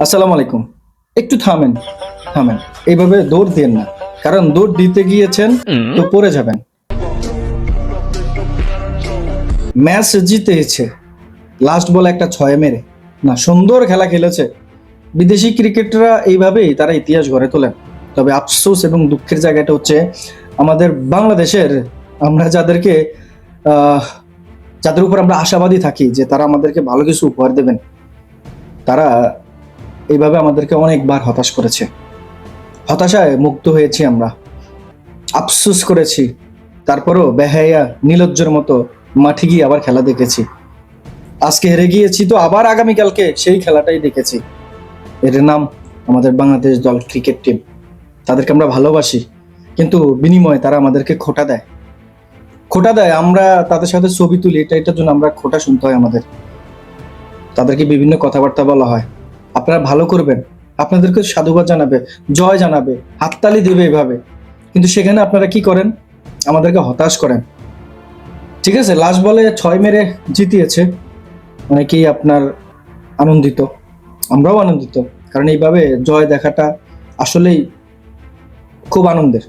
আসসালামু আলাইকুম। একটু থামেন থামেন। এইভাবে দৌড় দেন না। কারণ দৌড় দিতে গিয়েছেন তো পড়ে যাবেন। ম্যাচ জিতেছে। লাস্ট বলে একটা ছয় মেরে। না সুন্দর খেলা খেলেছে। বিদেশি ক্রিকেটাররা এইভাবেই তারা ইতিহাস গড়ে তোলেন। তবে আফসোস এবং দুঃখের জায়গাটা হচ্ছে আমাদের বাংলাদেশের আমরা যাদেরকে আহ, যাদের উপর আমরা আশাবাদী থাকি যে তারা আমাদেরকে ভালো কিছু উপহার দেবেন। তারা এইভাবে আমাদেরকে অনেকবার হতাশ করেছে। হতাশায় মুক্ত হয়েছি আমরা। আফসুস করেছি। তারপরও বেহাইয়া নীলজ্জর মতো মাঠে গিয়ে আবার খেলা দেখেছি। আজকে হেরে গিয়েছি তো আবার আগামীকালকে সেই খেলাটাই দেখেছি। এর নাম আমাদের বাংলাদেশ দল ক্রিকেট টিম। তাদেরকে আমরা ভালোবাসি, কিন্তু বিনিময়ে তারা আমাদেরকে খোটা দেয়। খোটা দেয়, আমরা তাদের সাথে ছবি তুলি, এটা এটার জন্য আমরা খোটা শুনতে হয় আমাদের। তাদেরকে বিভিন্ন কথাবার্তা বলা হয়। আপনারা ভালো করবেন। আপনাদেরকে সাধুবাদ জানাবে, জয় জানাবে, হাততালি দেবে এভাবে। কিন্তু সেখানে আপনারা কি করেন? আমাদেরকে হতাশ করেন। ঠিক আছে লাস্ট বলে ছয় মেরে জিতিয়েছে। অনেকেই আপনার আনন্দিত। আমরাও আনন্দিত। কারণ এইভাবে জয় দেখাটা আসলেই খুব আনন্দের।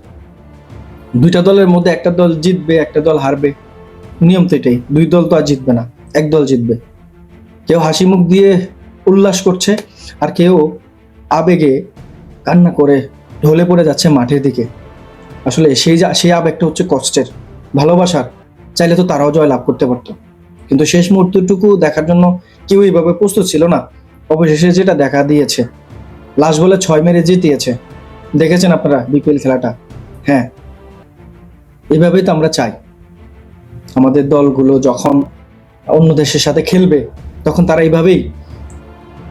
দুইটা দলের মধ্যে একটা দল জিতবে, একটা দল হারবে। নিয়ম তো এটাই, দুই দল তো আর জিতবে না, এক দল জিতবে। কেউ হাসি মুখ দিয়ে উল্লাস করছে আর কেউ আবেগে কান্না করে ঢলে পড়ে যাচ্ছে মাঠের দিকে। আসলে সেই যা- সেই আবেগটা হচ্ছে কষ্টের, ভালোবাসার। চাইলে তো তারাও জয় লাভ করতে পারতো। কিন্তু শেষ মুহূর্তটুকু দেখার জন্য কেউ এইভাবে প্রস্তুত ছিল না। অবশেষে যেটা দেখা দিয়েছে লাস্ট বলে ছয় মেরে জিতিয়েছে। দেখেছেন আপনারা বিপিএল খেলাটা? হ্যাঁ। এইভাবেই তো আমরা চাই। আমাদের দলগুলো যখন অন্য দেশের সাথে খেলবে, তখন তারা এইভাবেই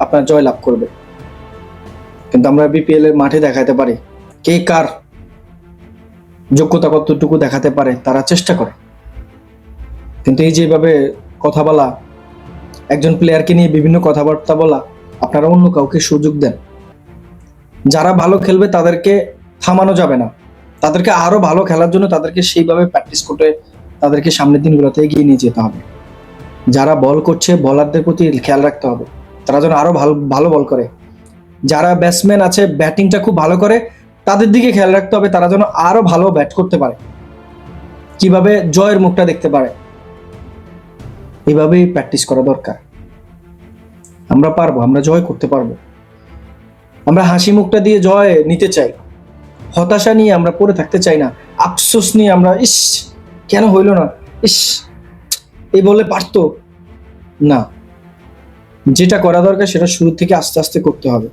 আপনার জয় লাভ করবে। কিন্তু আমরা বিপিএল এর মাঠে দেখাতে পারি। কে কার যোগ্যতা কতটুকু দেখাতে পারে, তারা চেষ্টা করে। কিন্তু এই যেভাবে কথা বলা, একজন প্লেয়ারকে নিয়ে বিভিন্ন কথাবার্তা বলা, আপনারা অন্য কাউকে সুযোগ দেন। যারা ভালো খেলবে তাদেরকে থামানো যাবে না। তাদেরকে আরও ভালো খেলার জন্য তাদেরকে সেইভাবে প্র্যাকটিস করে তাদেরকে সামনের দিনগুলোতে এগিয়ে নিয়ে যেতে হবে। যারা বল করছে বলারদের প্রতি খেয়াল রাখতে হবে। তারা যেন আরও ভালো ভালো বল করে। যারা ব্যাটসম্যান আছে ব্যাটিংটা খুব ভালো করে, তাদের দিকে খেয়াল রাখতে হবে, তারা যেন আরও ভালো ব্যাট করতে পারে। কীভাবে জয়ের মুখটা দেখতে পারে এইভাবেই প্র্যাকটিস করা দরকার। আমরা পারব, আমরা জয় করতে পারব। আমরা হাসি মুখটা দিয়ে জয় নিতে চাই। হতাশা নিয়ে আমরা পড়ে থাকতে চাই না। আফসোস নিয়ে আমরা, ইস, কেন হইল না? ইস এই বলে পারতো? না। যেটা করা দরকার সেটা শুরু থেকে আস্তে আস্তে করতে হবে।